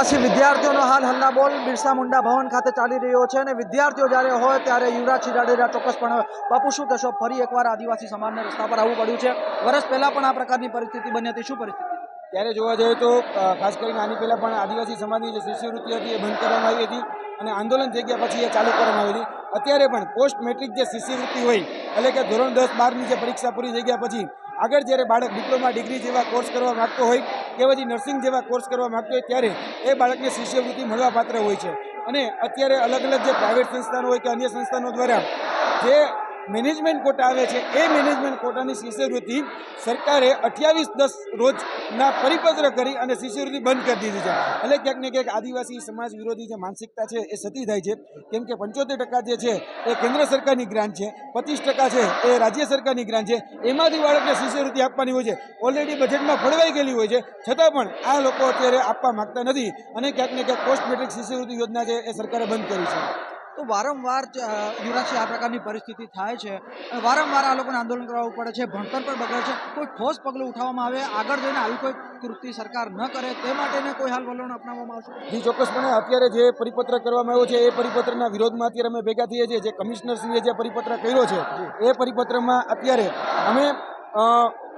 આદિવાસી વિદ્યાર્થીઓનો હાલ હલ્લા બોલ બિરસા મુંડા ભવન ખાતે ચાલી રહ્યો છે અને વિદ્યાર્થીઓ જ્યારે હોય ત્યારે યુવરાજ ચિરાડેરા ચોક્કસપણે બાપુ શું કહેશો? ફરી એકવાર આદિવાસી સમાજને રસ્તા પર આવવું પડ્યું છે. વર્ષ પહેલાં પણ આ પ્રકારની પરિસ્થિતિ બની હતી. શું પરિસ્થિતિ? ત્યારે જોવા જઈએ તો ખાસ કરીને આની પહેલાં પણ આદિવાસી સમાજની જે શિષ્યવૃત્તિ હતી એ બંધ કરવામાં આવી હતી અને આંદોલન થઈ ગયા પછી એ ચાલુ કરવામાં આવી હતી. અત્યારે પણ પોસ્ટ મેટ્રિક જે શિષ્યવૃત્તિ હોય, એટલે કે ધોરણ દસ બારની જે પરીક્ષા પૂરી થઈ ગયા પછી, આગળ જ્યારે બાળક ડિપ્લોમા, ડિગ્રી જેવા કોર્સ કરવા માગતો હોય કે પછી નર્સિંગ જેવા કોર્સ કરવા માગતો હોય ત્યારે એ બાળકને શિષ્યવૃત્તિ મળવા પાત્ર હોય છે. અને અત્યારે અલગ અલગ જે પ્રાઇવેટ સંસ્થાનો હોય કે અન્ય સંસ્થાનો દ્વારા જે મેનેજમેન્ટ કોટા આવે છે, એ મેનેજમેન્ટ કોટાની શિષ્યવૃત્તિ સરકારે અઠ્યાવીસ દસ રોજના પરિપત્ર કરી અને શિષ્યવૃત્તિ બંધ કરી દીધી છે. એટલે ક્યાંક ને ક્યાંક આદિવાસી સમાજ વિરોધી જે માનસિકતા છે, એ સતી થાય છે. કેમ કે પંચોતેર ટકા જે છે, એ કેન્દ્ર સરકારની ગ્રાન્ટ છે, પચીસ ટકા છે, એ રાજ્ય સરકારની ગ્રાન્ટ છે. એમાંથી બાળકને શિષ્યવૃત્તિ આપવાની હોય છે. ઓલરેડી બજેટમાં ફળવાઈ ગયેલી હોય છે. છતાં પણ આ લોકો અત્યારે આપવા માગતા નથી અને ક્યાંક ને ક્યાંક પોસ્ટ મેટ્રિક શિષ્યવૃત્તિ યોજના છે, એ સરકારે બંધ કરી છે. તો વારંવાર જ, યુવરાજસિંહ આ પ્રકારની પરિસ્થિતિ થાય છે. વારંવાર આ લોકોને આંદોલન કરવું પડે છે ભણતર પણ બગડે છે. કોઈ ઠોસ પગલું ઉઠાવવામાં આવે આગળ જઈને આવી કોઈ કૃતિ સરકાર ન કરે તે માટેને કોઈ હાલ વલણ અપનાવવામાં આવશે? જી ચોક્કસપણે અત્યારે જે પરિપત્ર કરવામાં આવ્યો છે એ પરિપત્રના વિરોધમાં અત્યારે અમે ભેગા થઈએ છીએ. જે કમિશનરશ્રીએ જે પરિપત્ર કર્યો છે એ પરિપત્રમાં અત્યારે અમે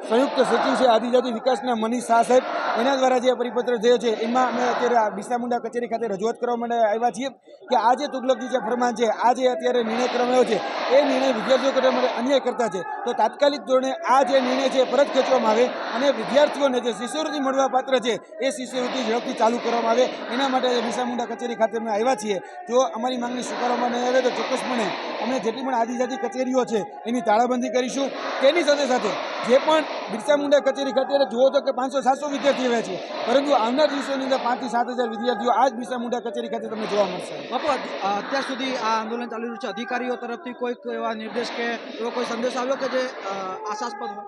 સંયુક્ત સચિવ છે આદિજાતિ વિકાસના મનીષ શાહ સાહેબ એના દ્વારા જે પરિપત્ર થયો છે, એમાં અમે અત્યારે બિરસા મુંડા કચેરી ખાતે રજૂઆત કરવા માટે આવ્યા છીએ કે આ જે તુગલકી જે ફરમાન છે, આ જે અત્યારે નિર્ણય કરવામાં છે, એ નિર્ણય વિદ્યાર્થીઓ કરવા માટે અન્યાય કરતા છે. તો તાત્કાલિક ધોરણે આ જે નિર્ણય છે પરત ખેંચવામાં આવે અને વિદ્યાર્થીઓને જે શિષ્યવૃત્તિ મળવા પાત્ર છે, એ શિષ્યવૃત્તિ ઝડપથી ચાલુ કરવામાં આવે. એના માટે બિરસા મુંડા કચેરી ખાતે અમે આવ્યા છીએ. જો અમારી માંગણી સ્વીકારવામાં નહીં આવે તો ચોક્કસપણે અમે જેટલી પણ આદિજાતિ કચેરીઓ છે, એની તાળાબંધી કરીશું. તેની સાથે સાથે જે પણ બિરસા મુંડા કચેરી ખાતે જુઓ તો કે પાંચસો, સાતસો વિદ્યાર્થીઓ આવ્યા છે પરંતુ આવનાર દિવસોની અંદર પાંચથી સાત હજાર વિદ્યાર્થીઓ આ જ બિરસા મુંડા કચેરી ખાતે તમને જોવા મળશે. બાપુ અત્યાર સુધી આ આંદોલન ચાલી રહ્યું છે. અધિકારીઓ તરફથી કોઈક એવા નિર્દેશ કે એવો કોઈ સંદેશ આવ્યો કે જે આશાસ્પદ હોય?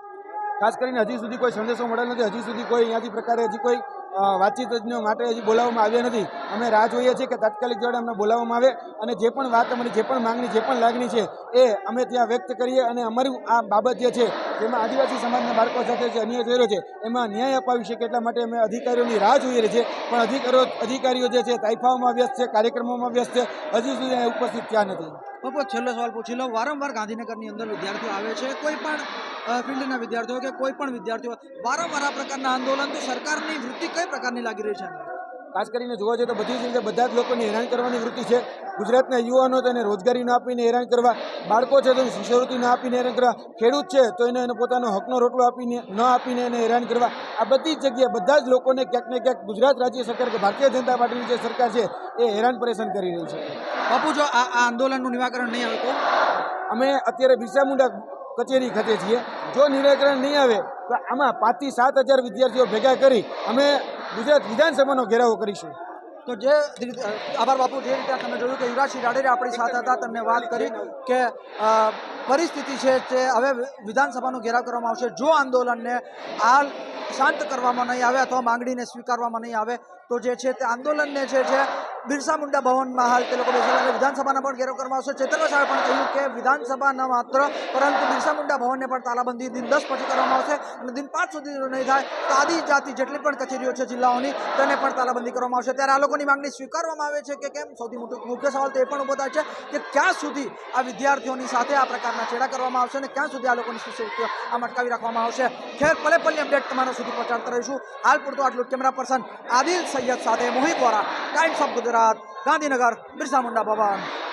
ખાસ કરીને હજી સુધી કોઈ સંદેશો મળેલ નથી. હજી સુધી કોઈ અહીંયાથી પ્રકારે હજી કોઈ અ, વાતચીત જ માટે હજી બોલાવવામાં આવ્યા નથી. અમે રાહ જોઈએ છીએ કે તાત્કાલિક ધોરણે અમને બોલાવવામાં આવે અને જે પણ વાત અમારી જે પણ માંગણી જે પણ લાગણી છે એ અમે ત્યાં વ્યક્ત કરીએ અને અમારી આ બાબત જે છે જેમાં આદિવાસી સમાજના બાળકો સાથે જે અન્યાય થયેલો છે, એમાં ન્યાય અપાવી શકે એટલા માટે અમે અધિકારીઓની રાહ જોઈ રહી છે. પણ અધિકારીઓ અધિકારીઓ જે છે, તાઇફાઓમાં વ્યસ્ત છે, કાર્યક્રમોમાં વ્યસ્ત છે, હજુ સુધી અહીંયા ઉપસ્થિત થયા નથી. બાપુ, છેલ્લો સવાલ પૂછી લો વારંવાર ગાંધીનગરની અંદર વિદ્યાર્થીઓ આવે છે. કોઈ પણ ફિલ્ડના વિદ્યાર્થીઓ કે કોઈ પણ વિદ્યાર્થીઓ, વારંવાર આ પ્રકારના આંદોલન તો સરકારની વૃત્તિ કઈ પ્રકારની લાગી રહી છે? ખાસ કરીને જોવા જઈએ તો બધી જ રીતે બધા જ લોકોને હેરાન કરવાની વૃત્તિ છે. ગુજરાતના યુવાનો તેને રોજગારી ન આપીને હેરાન કરવા બાળકો છે તો શિષ્યવૃત્તિ ન આપીને હેરાન કરવા ખેડૂત છે તો એને એનો પોતાનો હકનો રોટલો આપીને ન આપીને એને હેરાન કરવા. આ બધી જ જગ્યાએ બધા જ લોકોને ક્યાંક ને ક્યાંક ગુજરાત રાજ્ય સરકાર કે ભારતીય જનતા પાર્ટીની જે સરકાર છે એ હેરાન પરેશાન કરી રહી છે. બાપુ જો આ આ આંદોલનનું નિરાકરણ નહીં આવે તો? અમે અત્યારે બિરસા મુંડા કચેરી ખાતે છીએ. જો નિરાકરણ નહીં આવે તો આમાં પાંચથી સાત હજાર વિદ્યાર્થીઓ ભેગા કરી અમે ગુજરાત વિધાનસભાનો ઘેરાવો કરીશું. તો જે આભાર બાપુ, જે રીતે તમે જોયું કે યુવરાજસિંહ જાડેજા આપણી સાથે હતા, તમને વાત કરી કે પરિસ્થિતિ છે તે હવે વિધાનસભાનો ઘેરાવ કરવામાં આવશે. જો આંદોલનને હાલ શાંત કરવામાં નહીં આવે અથવા માંગણીને સ્વીકારવામાં નહીં આવે, તો જે છે તે આંદોલનને જે છે બિરસા મુંડા ભવનમાં હાલ તે લોકો બેસેલા છે વિધાનસભાના પણ ઘેરાવ કરવામાં આવશે. ચેતનભાઈ સાહેબે પણ કહ્યું કે વિધાનસભા ન માત્ર, પરંતુ બિરસા મુંડા ભવનને પણ તાલાબંધી દિન દસ પછી કરવામાં આવશે અને દિન પાંચ સુધી નહીં થાય. તો આદિજાતિ જેટલી પણ કચેરીઓ છે જિલ્લાઓની, તેને પણ તાલાબંધી કરવામાં આવશે. ત્યારે આ લોકોની માંગણી સ્વીકારવામાં આવે છે કે કેમ? સૌથી મોટો મુખ્ય સવાલ તો એ પણ ઊભો થાય છે કે ક્યાં સુધી આ વિદ્યાર્થીઓની સાથે આ પ્રકારના છેડા કરવામાં આવશે અને ક્યાં સુધી આ લોકોની શિષ્યવૃત્તિઓ આમ અટકાવી રાખવામાં આવશે. ખેર પલે પલ્લી અપડેટ તમારા સુધી પહોંચાડતા રહીશું. હાલ પૂરતું આટલું કેમેરા પર્સન આદિલ સૈયદ સાથે Mohit Vora. Times of Gujarat Gandhinagar Birsa Munda Bhavan